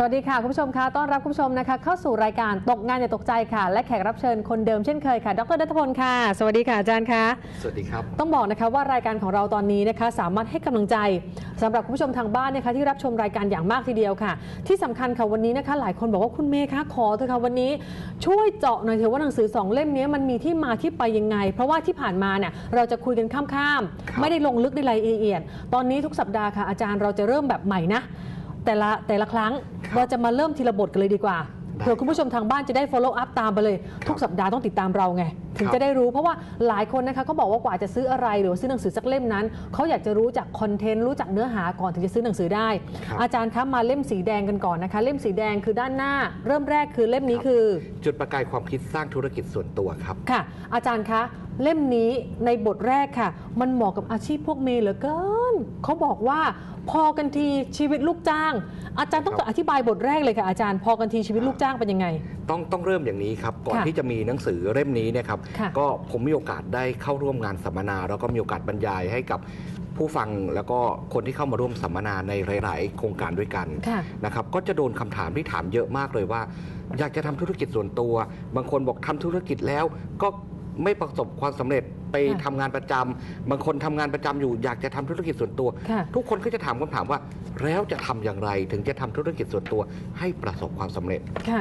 สวัสดีค่ะ คุณผู้ชมคะต้อนรับคุณผู้ชมนะคะ เข้าสู่รายการตกงานอย่าตกใจค่ะ และแขกรับเชิญคนเดิมเช่นเคยค่ะ ดรดัตพลค่ะ สวัสดีค่ะอาจารย์คะ สวัสดีครับ ต้องบอกนะคะว่ารายการของเราตอนนี้นะคะ สามารถให้กำลังใจสำหรับคุณผู้ชมทางบ้านนะคะที่รับชมรายการอย่างมากทีเดียวค่ะ ที่สำคัญค่ะวันนี้นะคะ หลายคนบอกว่าคุณเมย์คะขอเถอะค่ะวันนี้ ช่วยเจาะหน่อยเถอะว่าหนังสือสองเล่มนี้มันมีที่มาที่ไปยังไง เพราะว่าที่ผ่านมาเนี่ยเราจะคุยกันข้ามครับๆไม่ได้ลงลึกในรายละเอียด ตอนนี้ทุกสัปดาห์ค่ะอาจารย์เราจะเริ่มแบบใหม่นะ แต่ละแต่ละครั้งครับเราจะมาเริ่มทีละบทกันเลยดีกว่าได้เผื่อคุณผู้ชมทางบ้านจะได้ follow up ตามไปเลย ทุกสัปดาห์ต้องติดตามเราไง ถึงครับจะได้รู้เพราะว่าหลายคนนะคะเขาบอกว่ากว่าจะซื้ออะไรหรือว่าซื้อหนังสือสักเล่มนั้น เขาอยากจะรู้จากคอนเทนต์รู้จักเนื้อหาก่อนถึงจะซื้อหนังสือได้ครับอาจารย์คะมาเล่มสีแดงกันก่อนนะคะ เล่มสีแดงคือด้านหน้า เริ่มแรกคือเล่มนี้ครับคือ จุดประกายความคิดสร้างธุรกิจส่วนตัวครับค่ะ อาจารย์คะ เล่มนี้ในบทแรกค่ะ มันเหมาะกับอาชีพพวกเมย์เหลือเกินเขาบอกว่าพอกันทีชีวิตลูกจ้าง อาจารย์ต้องครับอธิบายบทแรกเลยค่ะอาจารย์ พอกันทีชีวิตลูกจ้างเป็นยังไง ต้องต้องเริ่มอย่างนี้ครับก่อนค่ะที่จะมีหนังสือเล่มนี้เนะครับค่ะก็ผมมีโอกาสได้เข้าร่วมงานสัมมนา แล้วก็มีโอกาสบรรยายให้กับผู้ฟังแล้วก็คนที่เข้ามาร่วมสัมมนาในหลาย ๆ โครงการด้วยกันค่ะนะครับก็จะโดนคำถามที่ถามเยอะมากเลยว่า อยากจะทำธุรกิจส่วนตัว บางคนบอกทำธุรกิจแล้วก็ ไม่ประสบความสำเร็จไปค่ะทำงานประจำบางคนทำงานประจำอยู่อยากจะทำธุรกิจส่วนตัว ค่ะ ทุกคนก็จะถามคำถามว่า แล้วจะทำอย่างไรถึงจะทำธุรกิจส่วนตัว ให้ประสบความสำเร็จ ค่ะ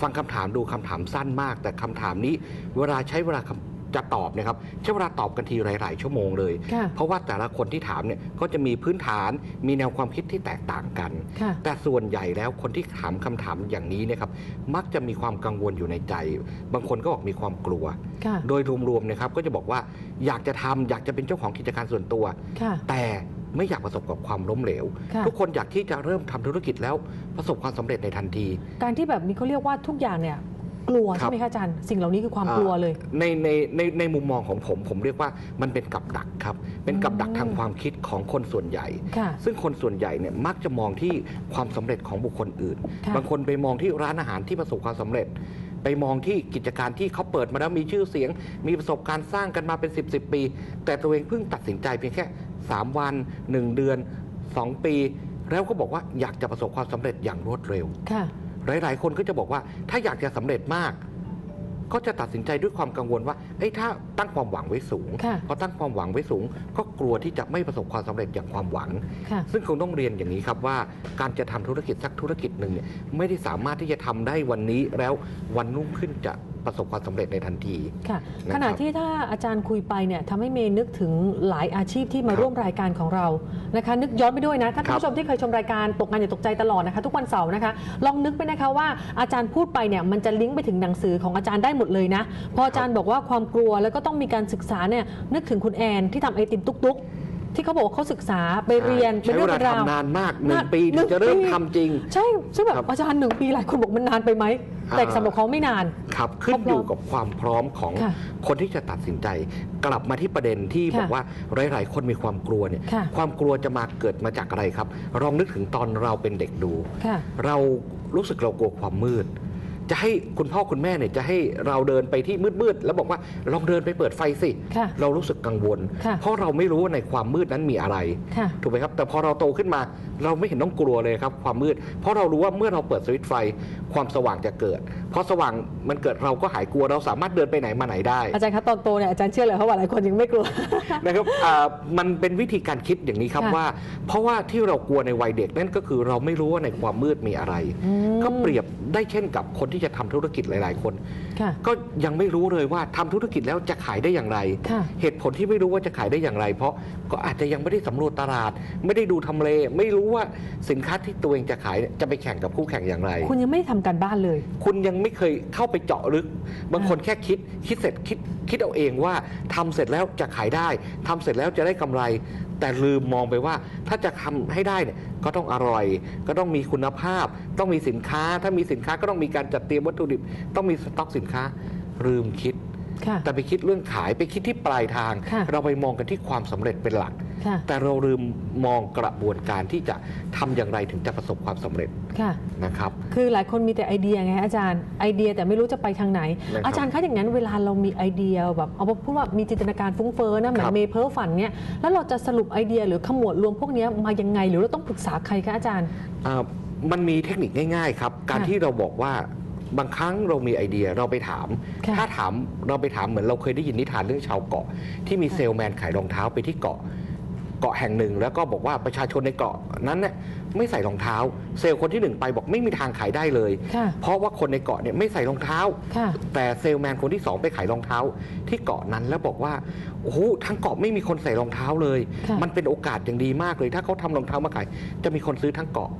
ฟังคำถามดูคำถามสั้นมาก แต่คำถามนี้ เวลาใช้เวลาคำ จะตอบเนะครับใช้เวลาตอบกันทีหลาย ๆ ชั่วโมงเลย ค่ะเพราะว่าแต่ละคนที่ถามเนี่ยก็จะมีพื้นฐานมีแนวความคิดที่แตกต่างกัน ค่ะ แต่ส่วนใหญ่แล้วคนที่ถามคำถามอย่างนี้เนะครับมักจะมีความกังวลอยู่ในใจ บางคนก็บอกมีความกลัว ค่ะ โดยรวมๆนะครับก็จะบอกว่าอยากจะทำอยากจะเป็นเจ้าของกิจการส่วนตัว ค่ะ แต่ไม่อยากประสบกับความล้มเหลว ค่ะ ทุกคนอยากที่จะเริ่มทำธุรกิจแล้วประสบความสำเร็จในทันที การที่แบบนี้เขาเรียกว่าทุกอย่างเนี่ย กลัวครัใช่บไหมคะอาจารย์ สิ่งเหล่านี้คือความกลัวเลย ในในในในมุมมองของผม ผมเรียกว่ามันเป็นกับดักครับ เป็นกับดักอืมทางความคิดของคนส่วนใหญ่ค่ะซึ่งคนส่วนใหญ่เนี่ยมักจะมองที่ความสำเร็จของบุคคลอื่นค่ะบางคนไปมองที่ร้านอาหารที่ประสบความสำเร็จ ไปมองที่กิจการที่เขาเปิดมาแล้วมีชื่อเสียง มีประสบการณ์สร้างกันมาเป็น 10บสปี แต่ตัวเองเพิ่งตัดสินใจเพียงแค่ 3 วัน 1 เดือน 2 ปี แล้วก็บอกว่าอยากจะประสบความสำเร็จอย่างรวดเร็วค่ะ หลาย ๆ คนก็จะบอกว่าถ้าอยากจะสำเร็จมาก ก็จะตัดสินใจด้วยความกังวลว่าเอ้ยถ้าตั้งความหวังไว้สูงค่ะพอตั้งความหวังไว้สูง ก็กลัวที่จะไม่ประสบความสำเร็จอย่างความหวังค่ะซึ่งคงต้องเรียนอย่างนี้ครับว่า การจะทำธุรกิจสักธุรกิจหนึ่งเนี่ยไม่ได้สามารถที่จะทำได้วันนี้แล้ววันรุ่งขึ้นจะ ประสบความสำเร็จในทันทีค่ะนะครับขณะที่ถ้าอาจารย์คุยไปเนี่ยทำให้เมย์นึกถึงหลายอาชีพที่มาครับร่วมรายการของเรานะคะ นึกย้อนไปด้วยนะท่านครับผู้ชมที่เคยชมรายการตกงานอย่าตกใจตลอดนะคะ ทุกวันเสาร์นะคะ ลองนึกไปนะคะว่าอาจารย์พูดไปเนี่ยมันจะลิงก์ไปถึงหนังสือของอาจารย์ได้หมดเลยนะพออาจารย์บอกว่าความกลัวแล้วก็ต้องมีการศึกษาเนี่ยนึกถึงคุณแอนที่ทำไอติมตุ๊กๆที่เขาบอกว่าเขาศึกษาไปเรียนเป็นใช้เรื่เวองลาเป็นราวทำนานมากหนึ่นางนปีหนึ่ถึงงจะเริ่มปีทำจริง ใช่ซึ่งแบบครับอาจารย์หนึ่งปีหลายคนบอกมันนานไปไหม แต่อ่าสำหรับเขาไม่นาน ครับขึ้นอยู่กับความพร้อมของค่ะคนที่จะตัดสินใจ กลับมาที่ประเด็นที่ค่ะบอกว่าหลาย ๆ คนมีความกลัวเนี่ยค่ะความกลัวจะมาเกิดมาจากอะไรครับลองนึกถึงตอนเราเป็นเด็กดูค่ะเรารู้สึกเรากลัวความมืด จะให้คุณพ่อคุณแม่เนี่ยจะให้เราเดินไปที่มืดๆแล้วบอกว่าลองเดินไปเปิดไฟสิ ค่ะเรารู้สึกกังวล ค่ะเพราะเราไม่รู้ว่าในความมืดนั้นมีอะไร ค่ะ ถูกไหมครับ แต่พอเราโตขึ้นมาเราไม่เห็นต้องกลัวเลยครับความมืด เพราะเรารู้ว่าเมื่อเราเปิดสวิตช์ไฟความสว่างจะเกิด เพราะสว่างมันเกิดเราก็หายกลัวเราสามารถเดินไปไหนมาไหนได้ อาจารย์คะตอนโตเนี่ยอาจารย์เชื่อเลยเพราะว่าหลายคนยังไม่กลัว นะครับอ่ามันเป็นวิธีการคิดอย่างนี้ครับค่ะว่า เพราะว่าที่เรากลัวในวัยเด็กนั่นก็คือเราไม่รู้ว่าในความมืดมีอะไร อืม ก็เปรียบได้เช่นกับคนที่จะทำธุรกิจหลาย ๆ คนค่ะก็ยังไม่รู้เลยว่าทำธุรกิจแล้วจะขายได้อย่างไรค่ะเหตุผลที่ไม่รู้ว่าจะขายได้อย่างไร เพราะก็อาจจะยังไม่ได้สำรวจตลาด ไม่ได้ดูทำเล ไม่รู้ว่าสินค้าที่ตัวเองจะขายเนี่ยจะไปแข่งกับคู่แข่งอย่างไร คุณยังไม่ได้ทำการบ้านเลย คุณยังไม่เคยเข้าไปเจาะลึก บางคนแค่คิดคิดเสร็จคิดคิดเอาเองว่าทำเสร็จแล้วจะขายได้ทำเสร็จแล้วจะได้กำไร แต่ลืมมองไปว่าถ้าจะทำให้ได้เนี่ย ก็ต้องอร่อย ก็ต้องมีคุณภาพ ต้องมีสินค้า ถ้ามีสินค้าก็ต้องมีการจัดเตรียมวัตถุดิบ ต้องมีสต็อกสินค้าลืมคิดค่ะแต่ไปคิดเรื่องขายไปคิดที่ปลายทางค่ะเราไปมองกันที่ความสำเร็จเป็นหลักค่ะ แต่เราลืมมองกระบวนการที่จะทำอย่างไรถึงจะประสบความสำเร็จค่ะนะครับ คือหลายคนมีแต่ไอเดียไงอาจารย์ไอเดียแต่ไม่รู้จะไปทางไหนนะครับอาจารย์คะอย่างนั้นเวลาเรามีไอเดียแบบเอาพูดว่ามีจินตนาการฟุ้งเฟ้อนะเหมือครันบเมย์เพ้อฝันเนี่ยแล้วเราจะสรุปไอเดียหรือขมวดรวมพวกเนี้ยมายังไง หรือเราต้องปรึกษาใครคะอาจารย์อ่ามันมีเทคนิคง่าย ๆ ครับ การค่ะที่เราบอกว่าบางครั้งเรามีไอเดียเราไปถามค่ะถ้าถามเราไปถามเหมือนเราเคยได้ยินนิทานเรื่องชาวเกาะ ที่มีค่ะเซลแมนขายรองเท้าไปที่เกาะ เกาะแห่งหนึ่ง แล้วก็บอกว่าประชาชนในเกาะนั้นเนี่ยไม่ใส่รองเท้า เซลล์คนที่หนึ่งไปบอกไม่มีทางขายได้เลย ค่ะเพราะว่าคนในเกาะเนี่ยไม่ใส่รองเท้า ค่ะ แต่เซลแมนคนที่สองไปขายรองเท้า ที่เกาะนั้นแล้วบอกว่าโอ้โหทั้งเกาะไม่มีคนใส่รองเท้าเลย ค่ะ มันเป็นโอกาสอย่างดีมากเลย ถ้าเขาทำรองเท้ามาขายจะมีคนซื้อทั้งเกาะ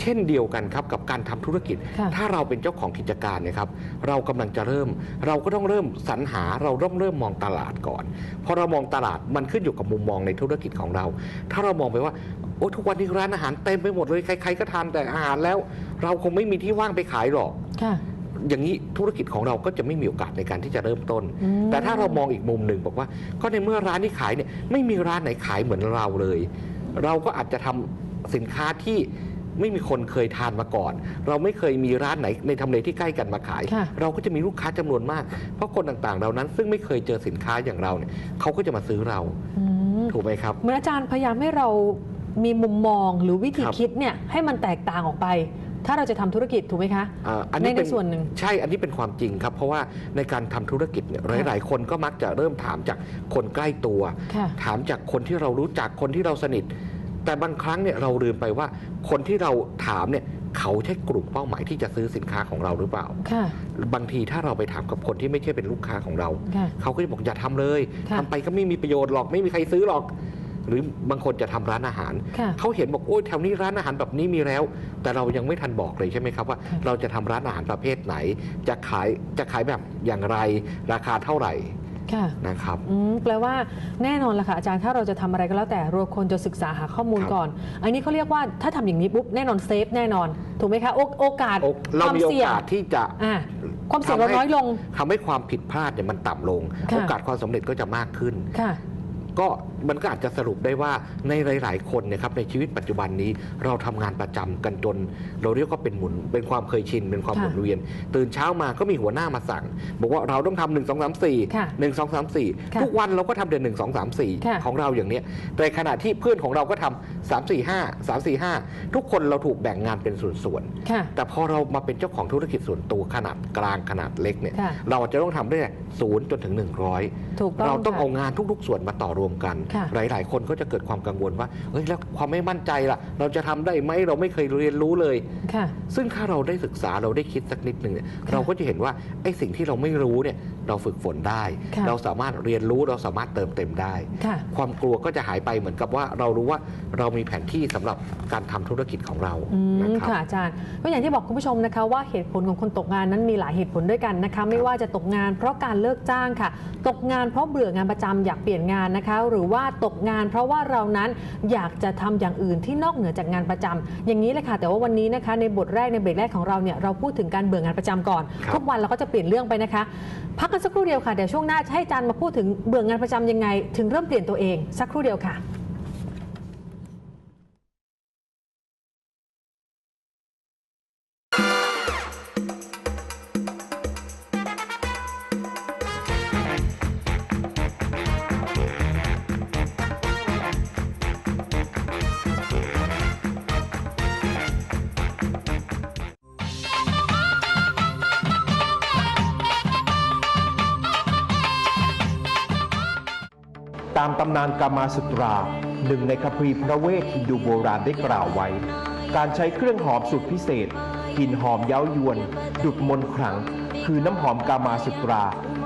เช่นเดียวกันครับกับการทำธุรกิจค่ะถ้าเราเป็นเจ้าของกิจการเนยครับ เรากำลังจะเริ่ม เราก็ต้องเริ่มสรรหาเราต้องเริ่มมองตลาดก่อนพอเรามองตลาดมันขึ้นอยู่กับมุมมองในธุรกิจของเรา ถ้าเรามองไปว่าโอ้ทุกวันนี้ร้านอาหารเต็มไปหมดเลยใคร ๆ ก็ทานแต่อาหารแล้ว เราคงไม่มีที่ว่างไปขายหรอกค่ะอย่างนี้ธุรกิจของเราก็จะไม่มีโอกาสในการที่จะเริ่มต้นอืมแต่ถ้าเรามองอีกมุมหนึ่งบอกว่า ก็ในเมื่อร้านที่ขายเนี่ยไม่มีร้านไหนขายเหมือนเราเลย เราก็อาจจะทำสินค้าที่ ไม่มีคนเคยทานมาก่อน เราไม่เคยมีร้านไหนในทำเลที่ใกล้กันมาขาย ค่ะเราก็จะมีลูกค้าจำนวนมาก เพราะคนต่างๆเหล่านั้น ซึ่งไม่เคยเจอสินค้าอย่างเราเนี่ยเขาก็จะมาซื้อเราอืมถูกไหมครับ เหมือนอาจารย์พยายามให้เรามีมุมมองหรือวิธีครับ คิดเนี่ยให้มันแตกต่างออกไป ถ้าเราจะทำธุรกิจถูกไหมคะ อ่าอันในนี้ในเป็นส่วนหนึ่งใช่ อันนี้เป็นความจริงครับ เพราะว่าในการทำธุรกิจเนี่ยหลาย ๆ คนก็มักจะเริ่มถามจากคนใกล้ตัว ค่ะ ถามจากคนที่เรารู้จักคนที่เราสนิท แต่บางครั้งเนี่ยเราลืมไปว่าคนที่เราถามเนี่ยเขาใช่กลุ่มเป้าหมายที่จะซื้อสินค้าของเราหรือเปล่าค่ะบางทีถ้าเราไปถามกับคนที่ไม่ใช่เป็นลูกค้าของเราค่ะเขาก็จะบอกอย่าทำเลยค่ะทำไปก็ไม่มีประโยชน์หรอกไม่มีใครซื้อหรอก หรือบางคนจะทำร้านอาหารค่ะเขาเห็นบอกโอ้ยแถวนี้ร้านอาหารแบบนี้มีแล้ว แต่เรายังไม่ทันบอกเลยใช่ไหมครับว่าค่ะเราจะทำร้านอาหารประเภทไหน จะขายจะขายแบบอย่างไร ราคาเท่าไหร่ ค่ะนะครับอืมแปลว่าแน่นอนละค่ะอาจารย์ถ้าเราจะทำอะไรก็แล้วแต่เราควรจะศึกษาหาข้อมูลครับก่อน อันนี้เขาเรียกว่าถ้าทำอย่างนี้ปุ๊บแน่นอนเซฟแน่นอน ถูกไหมคะ โอโอกาสโอเราความมีโอเสี่ยงกาสที่จะอ่าความเสี่ยงเราทำให้น้อยลงทำให้ความผิดพลาดเนี่ยมันต่ำลงค่ะโอกาสความสำเร็จก็จะมากขึ้นค่ะ ก็มันก็อาจจะสรุปได้ว่าในหลาย ๆ คนเนะครับในชีวิตปัจจุบันนี้เราทำงานประจำกันจน เราเรียกว่าเป็นหมุนเป็นความเคยชินเป็นความค่ะหมุนเวียน ตื่นเช้ามาก็มีหัวหน้ามาสั่ง บอกว่าเราต้องทำหนึ่งสองสามสี่ค่ะหนึ่งสองสามสี่ค่ะทุกวันเราก็ทำเดือนหนึ่งสองสามสี่ค่ะของเราอย่างเนี้ยแต่ขณะที่เพื่อนของเราก็ทำสามสี่ห้าสามสี่ห้าทุกคนเราถูกแบ่งงานเป็นส่วนๆค่ะแต่พอเรามาเป็นเจ้าของธุรกิจส่วนตัวขนาดกลางขนาดเล็กเนี่ยค่ะเราจะต้องทำได้ศูนย์จนถึง 100ถูกต้องเราต้องค่ะเอางานทุก ๆ ส่วนมาต่อรวมกันค่ะหลาย ๆ คนก็จะเกิดความกังวลว่าเฮ้ยแล้วความไม่มั่นใจล่ะ เราจะทำได้ไหมเราไม่เคยเรียนรู้เลยค่ะซึ่งถ้าเราได้ศึกษาเราได้คิดสักนิดหนึ่งเนี่ยค่ะเราก็จะเห็นว่าไอ้สิ่งที่เราไม่รู้เนี่ย เราฝึกฝนได้ค่ะเราสามารถเรียนรู้เราสามารถเติมเต็มได้ค่ะความกลัวก็จะหายไปเหมือนกับว่าเรารู้ว่าเรามีแผนที่สำหรับการทำธุรกิจของเราอืมนะครับค่ะอาจารย์ก็อย่างที่บอกคุณผู้ชมนะคะว่าเหตุผลของคนตกงานนั้นมีหลายเหตุผลด้วยกันนะคะไม่ว่าจะตกงานเพราะการเลิกจ้างค่ะ ตกงานเพราะเบื่องานประจำอยากเปลี่ยนงานนะคะ หรือว่าตกงานเพราะว่าเรานั้นอยากจะทำอย่างอื่นที่นอกเหนือจากงานประจำอย่างนี้เลยค่ะ แต่ว่าวันนี้นะคะในบทแรกในเบรกแรกของเราเนี่ยเราพูดถึงการเบื่องานประจำก่อนครับทุกวันเราก็จะเปลี่ยนเรื่องไปนะคะพักกันสักครู่เดียวค่ะ เดี๋ยวช่วงหน้าจะให้อาจารย์มาพูดถึงเบื่องานประจำยังไง ถึงเริ่มเปลี่ยนตัวเองสักครู่เดียวค่ะามตำนานกามาสุตรา หนึ่งในคัมภีร์พระเวทฮินดูโบราณได้กล่าวไว้ การใช้เครื่องหอมสูตรพิเศษกลิ่นหอมเย้ายวน ดุดมนขลัง คือน้ำหอมกามาสุตรา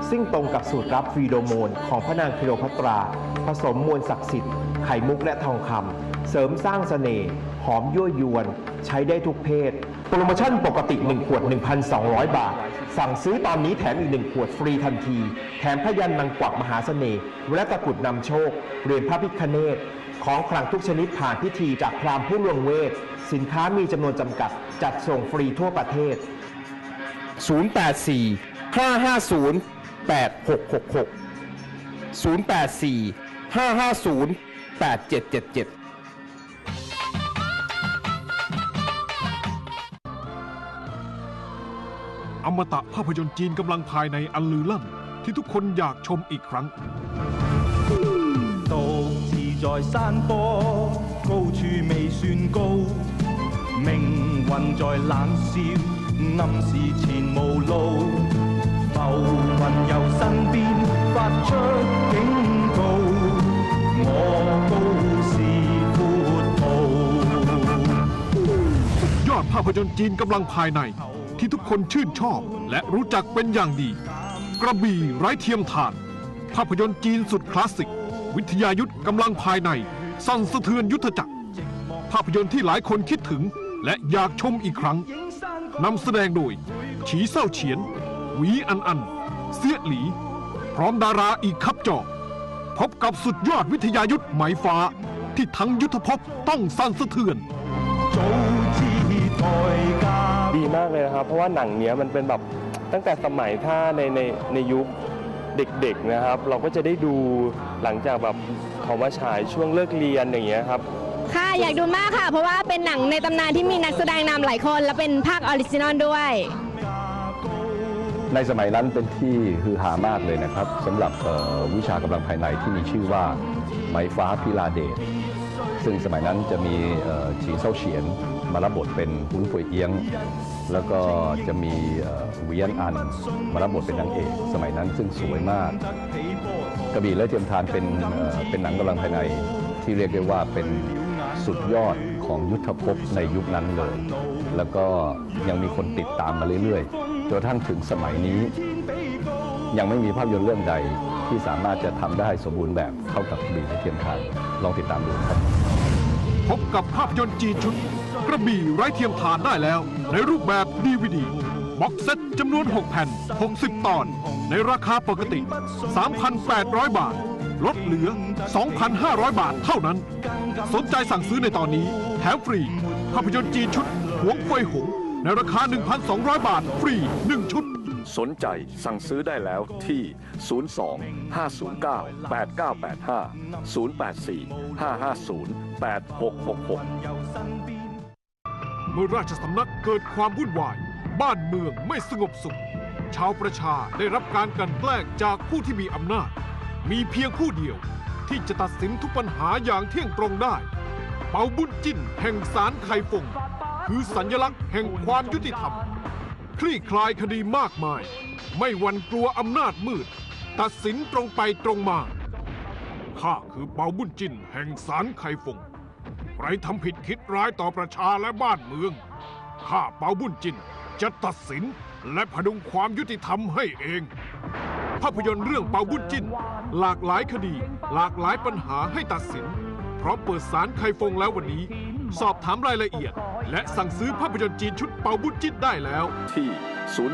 ซึ่งตรงกับสูตรลับฟีโดโมนของพระนางคลีโอพัตรา ผสมมวลศักดิ์สิทธิ์ไข่มุกและทองคำเสริมสร้างเสน่ห์หอมยั่วยวน ใช้ได้ทุกเพศ โปรโมชั่นปกติ 1 ขวด 1,200 บาท สั่งซื้อตอนนี้แถมอีก 1 ขวดฟรีทันที แถมพยันนางกวักมหาเสน่ห์และตะกรุดนำโชคเหรียญพระพิคเนตของขลังทุกชนิดผ่านพิธีจากพราหมณ์ผู้ลวงเวท สินค้ามีจำนวนจำกัด จัดส่งฟรีทั่วประเทศ 084 550 8666 084 550 8777 อมตะภาพยนตร์จีนกำลังภายในอันลือลั่น ที่ทุกคนอยากชมอีกครั้ง 独自在山坡，高处未算高，明 运在冷笑，暗示前无路。浮云由身边发出警告，我高是阔途。 ยอดภาพยนตร์จีนกำลังภายใน ที่ทุกคนชื่นชอบและรู้จักเป็นอย่างดี กระบี่ไร้เทียมทาน ภาพยนตร์จีนสุดคลาสสิก วิทยายุทธกำลังภายใน สั่นสะเทือนยุทธจักร ภาพยนตร์ที่หลายคนคิดถึง และอยากชมอีกครั้งนำแสดงโดย ฉีเศร้าเฉียน หวีอันอัน เสียหลี พร้อมดาราอีกคับจอกพบกับสุดยอดวิทยายุทธไหมฟ้า ที่ทั้งยุทธภพต้องสั่นสะเทือน เลยนะครับ เพราะว่าหนังเนี้ยมันเป็นแบบตั้งแต่สมัยถ้าในในในยุคเด็กๆนะครับ เราก็จะได้ดูหลังจากแบบเขามาฉายช่วงเลิกเรียนอย่างเงี้ยครับ ค่ะอยากดูมากค่ะ เพราะว่าเป็นหนังในตำนานที่มีนักแสดงนำหลายคน และเป็นภาคออริจินอลด้วย ในสมัยนั้นเป็นที่ฮือฮามากเลยนะครับสำหรับเอ่อวิชากำลังภายในที่มีชื่อว่าไหมฟ้าพิลาเดชซึ่งสมัยนั้นจะมีเอ่อฉีเซาเฉียน มารับบทเป็นหุ้นฟวยเอียง แล้วก็จะมีเวียนอัน มารับบทเป็นนางเอกสมัยนั้นซึ่งสวยมาก กระบี่และเทียมทานเป็นเป็นหนังกำลังภายในที่เรียกได้ว่าเป็นสุดยอดของยุทธภพในยุคนั้นเลย แล้วก็ยังมีคนติดตามมาเรื่อยๆจนกระทั่งถึงสมัยนี้ ยังไม่มีภาพยนตร์เรื่องใดที่สามารถจะทำได้สมบูรณ์แบบเท่ากับกระบี่และเทียมทานลองติดตามดูครับ พบกับภาพยนตร์จีนชุด กระบี่ไร้เทียมทานได้แล้ว ในรูปแบบดีวดีบ็อกเซตจำนวน 6 แผ่น 60 ตอน ในราคาปกติ 3,800 บาท ลดเหลือ 2,500 บาทเท่านั้น สนใจสั่งซื้อในตอนนี้ แถมฟรี ภาพยนตร์จีนชุด หวงเฟยหง ในราคา 1,200 บาท ฟรี 1 ชุด สนใจสั่งซื้อได้แล้วที่ 02 509 8985 084 550 8666 เมื่อราชสำนักเกิดความวุ่นวาย บ้านเมืองไม่สงบสุข ชาวประชาได้รับการกลันแกล้งจากผู้ที่มีอำนาจ มีเพียงผู้เดียวที่จะตัดสินทุกปัญหาอย่างเที่ยงตรงได้ เปาบุญจิ้นแห่งศาลไคฟง คือสัญลักษณ์แห่งความยุติธรรม คลี่คลายคดีมากมาย ไม่หวั่นกลัวอำนาจมืด ตัดสินตรงไปตรงมา ข้าคือเปาบุญจินแห่งศาลไคฟง ใครทำผิดคิดร้ายต่อประชาและบ้านเมือง ข้าเปาบุญจินจะตัดสินและพดุงความยุติธรรมให้เอง ภาพยนตร์เรื่องเปาบุญจินหลากหลายคดี หลากหลายปัญหาให้ตัดสิน พร้อมเปิดสารไคฟงแล้ววันนี้ สอบถามรายละเอียด และสั่งซื้อภาพยนตร์จีนชุดเปาบุญจินได้แล้ว ที่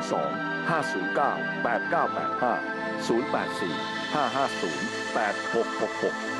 02 509 8985 084 550 8666